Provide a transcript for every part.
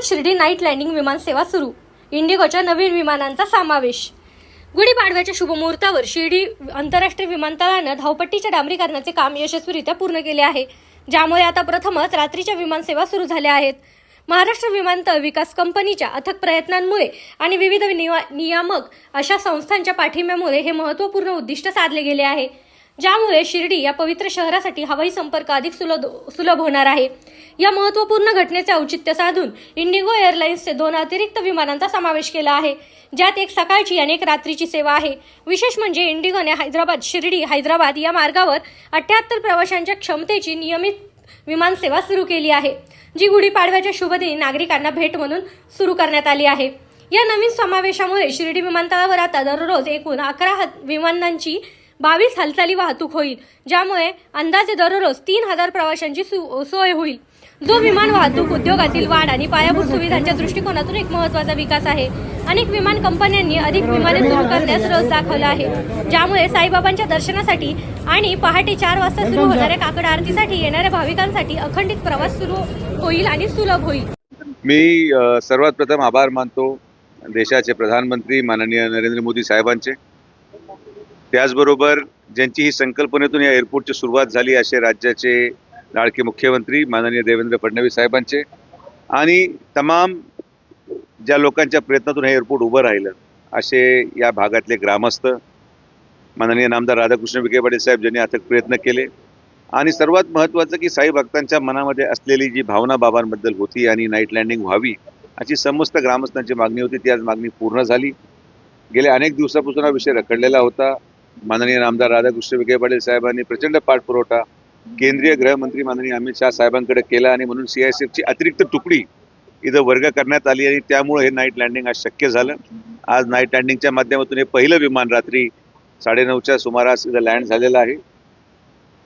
Hyderabad Shirdi night landing विमानसेवा सुरू. इंडिगोच्या नवीन विमानांचा समावेश. गुढीपाडव्याच्या शुभमुहूर्तावर शिर्डी आंतरराष्ट्रीय विमानतळानं धावपट्टीच्या डांबरीकरणाचे काम यशस्वीरित्या पूर्ण केले आहे ज्यामुळे आता प्रथमच रात्रीच्या विमानसेवा सुरू झाल्या आहेत. महाराष्ट्र विमानतळ विकास कंपनीच्या अथक प्रयत्नांमुळे आणि विविध निवा- नियामक अशा संस्थांच्या पाठिंब्यामुळे हे महत्त्वपूर्ण उद्दिष्ट साधले गेले आहे. ज्यामुळे शिर्डी या पवित्र शहरासाठी हवाई संपर्क अधिक सुलभ सुलभ होणार आहे. या महत्त्वपूर्ण घटनेचे औचित्य साधून इंडिगो एअरलाइन्सचे दोन अतिरिक्त विमानांचा समावेश केला आहे. ज्यात एक सकाळची आणि एक रात्रीची सेवा आहे. विशेष म्हणजे इंडिगोने हैदराबाद शिर्डी हैदराबाद या मार्गावर अठ्याहत्तर प्रवाशांच्या क्षमतेची नियमित विमान सेवा सुरू केली आहे जी गुढीपाडव्याच्या शुभदिनी नागरिकांना भेट म्हणून सुरू करण्यात आली आहे. या नवीन समावेशामुळे शिर्डी विमानतळावर आता दररोज एकूण अकरा विमानांची बावीस हालचाली वाहतूक होईल ज्यामुळे अंदाजे दररोज तीन हजार प्रवाशांची सु- सोय होईल. जो विमान वाहतूक उद्योगातील वाढ आणि पायाभूत सुविधांच्या दृष्टिकोनातून एक महत्त्वाचा विकास आहे. अनेक विमान कंपन्यांनी अधिक विमाने सुरू करण्यास रस दाखवला आहे ज्यामुळे साईबाबांच्या दर्शनासाठी आणि पहाटे चार वाजता सुरू होणाऱ्या काकड आरतीसाठी येणाऱ्या भाविकांसाठी अखंडित प्रवास सुरू होईल आणि सुलभ होईल. मी सर्वात प्रथम आभार मानतो देशाचे प्रधानमंत्री माननीय नरेंद्र मोदी साहेबांचे. त्याचबरोबर ज्यांची ही संकल्पनेतून या एअरपोर्टची सुरुवात झाली असे राज्याचे लाडके मुख्यमंत्री माननीय देवेंद्र फडणवीस साहेबांचे आणि तमाम ज्या लोकांच्या प्रयत्नातून हे एअरपोर्ट उभं राहिलं असे या भागातले ग्रामस्थ माननीय नामदार राधाकृष्ण विखे पाटील साहेब ज्यांनी अथक प्रयत्न केले आणि सर्वात महत्त्वाचं की साई भक्तांच्या मनामध्ये असलेली जी भावना बाबांबद्दल होती आणि नाईट लँडिंग व्हावी अशी समस्त ग्रामस्थांची मागणी होती. ती आज मागणी पूर्ण झाली. गेल्या अनेक दिवसापासून हा विषय रखडलेला होता. माननीय आमदार राधाकृष्ण विखे पाटील साहेबांनी प्रचंड पाठपुरवठा केंद्रीय गृहमंत्री माननीय अमित शहा साहेबांकडे केला आणि म्हणून सी आय सी अतिरिक्त तुकडी इथं वर्ग करण्यात आली आणि त्यामुळे हे नाईट लँडिंग आज शक्य झालं. आज नाईट लँडिंगच्या माध्यमातून हे पहिलं विमान रात्री साडेनऊच्या सुमारास इथं लँड झालेलं आहे.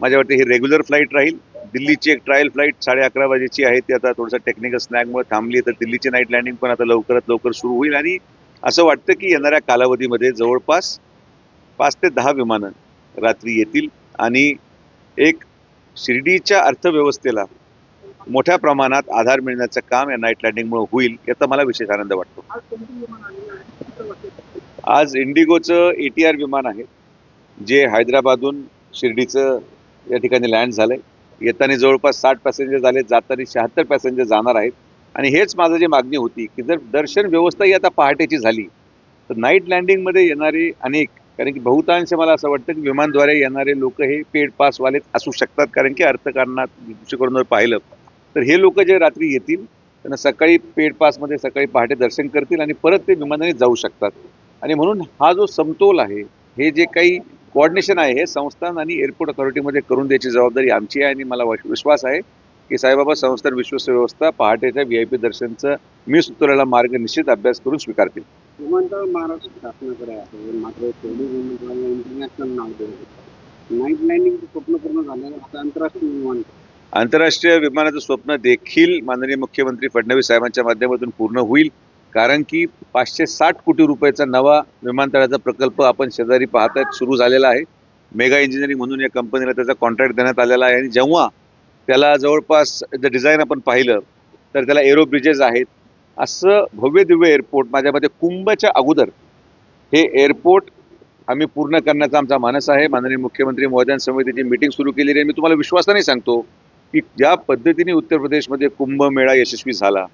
माझ्या वाटते ही रेग्युलर फ्लाईट राहील. दिल्लीची एक ट्रायल फ्लाईट साडे अकरा वाजेची आहे. ती आता थोडंसं टेक्निकल स्नॅगमुळे थांबली तर दिल्लीची नाईट लँडिंग पण आता लवकरात लवकर सुरू होईल. आणि असं वाटतं की येणाऱ्या कालावधीमध्ये जवळपास पाच ते दहा विमानं रात्री येतील आणि एक शिर्डीच्या अर्थव्यवस्थेला मोठ्या प्रमाणात आधार मिळण्याचं काम या नाईट लँडिंगमुळे होईल याचा मला विशेष आनंद वाटतो. आज इंडिगोचं ए टी आर विमान आहे जे हैदराबादहून शिर्डीचं या ठिकाणी लँड झालंय. येताना जवळपास साठ पॅसेंजर झाले जाताना शहात्तर पॅसेंजर जाणार आहेत. आणि हेच माझं जी मागणी होती की जर दर्शन व्यवस्था ही आता पहाटेची झाली तर नाईट लँडिंगमध्ये येणारे अनेक कारण की बहुतांश मला असं वाटतं की विमानद्वारे येणारे लोक हे पेड पासवाले असू शकतात. कारण की अर्थकारणात दृष्टिकोनावर पाहिलं तर हे लोक जे रात्री येतील त्यांना सकाळी पेड पासमध्ये सकाळी पहाटे दर्शन करतील आणि परत ते विमानाने जाऊ शकतात. आणि म्हणून हा जो समतोल आहे हे जे काही कोऑर्डिनेशन आहे हे संस्थान आणि एअरपोर्ट अथॉरिटीमध्ये करून द्यायची जबाबदारी आमची आहे आणि मला विश्वास आहे की साईबाबा संस्थान विश्वस्त व्यवस्था पहाटेच्या व्ही आय पी दर्शनचं मी सुचवलेला मार्ग निश्चित अभ्यास करून स्वीकारतील. विमानतळ महाराष्ट्र शासनाकडे आहे. मात्र शिर्डी विमानतळाला इंटरनॅशनल नाव देऊ नाईट लँडिंगचं स्वप्न पूर्ण झालं आता आंतरराष्ट्रीय विमानतळ आंतरराष्ट्रीय विमानाचं स्वप्न देखील माननीय मुख्यमंत्री फडणवीस साहेबांच्या माध्यमातून पूर्ण होईल. कारण की पाचशे साठ कोटी रुपयाचा नवा विमानतळाचा प्रकल्प आपण शेजारी पाहतात सुरू झालेला आहे. मेगा इंजिनिअरिंग म्हणून या कंपनीला त्याचा कॉन्ट्रॅक्ट देण्यात आलेला आहे. आणि जेव्हा त्याला जवळपास जर डिझाईन आपण पाहिलं तर त्याला एरो ब्रिजेस आहेत. असं भव्य दिव्य एअरपोर्ट माझ्या मते कुंभच्या अगोदर हे एअरपोर्ट आम्ही पूर्ण करण्याचा आमचा मानस आहे. माननीय मुख्यमंत्री महोदयां समितीची मिटिंग सुरू केलेली आहे मी तुम्हाला विश्वासाने सांगतो की ज्या पद्धतीने उत्तर प्रदेशमध्ये कुंभमेळा यशस्वी झाला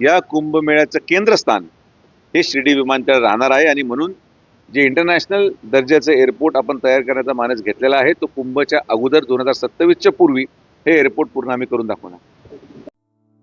या कुंभमेळ्याचं केंद्रस्थान हे शिर्डी विमानतळ राहणार आहे आणि म्हणून जे इंटरनॅशनल दर्जाचं एअरपोर्ट आपण तयार करण्याचा मानस घेतलेला आहे तो कुंभच्या अगोदर दोन हजार सत्तावीसच्या पूर्वी हे एअरपोर्ट पूर्ण आम्ही करून दाखवणार.